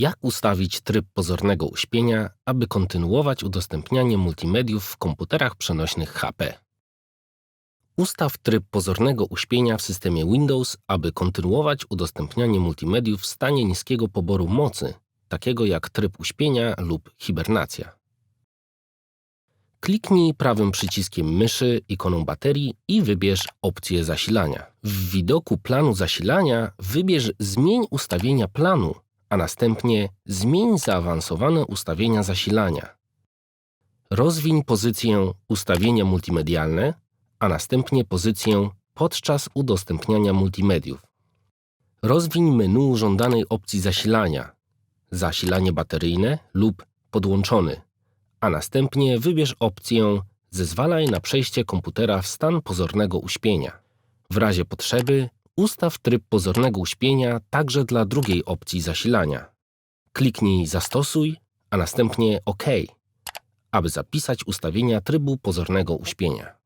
Jak ustawić tryb pozornego uśpienia, aby kontynuować udostępnianie multimediów w komputerach przenośnych HP? Ustaw tryb pozornego uśpienia w systemie Windows, aby kontynuować udostępnianie multimediów w stanie niskiego poboru mocy, takiego jak tryb uśpienia lub hibernacja. Kliknij prawym przyciskiem myszy ikoną baterii i wybierz opcję zasilania. W widoku planu zasilania wybierz Zmień ustawienia planu, a następnie Zmień zaawansowane ustawienia zasilania. Rozwiń pozycję Ustawienia multimedialne, a następnie pozycję Podczas udostępniania multimediów. Rozwiń menu żądanej opcji zasilania Zasilanie bateryjne lub podłączony a następnie wybierz opcję Zezwalaj na przejście komputera w stan pozornego uśpienia. W razie potrzeby ustaw tryb pozornego uśpienia także dla drugiej opcji zasilania. Kliknij Zastosuj, a następnie OK, aby zapisać ustawienia trybu pozornego uśpienia.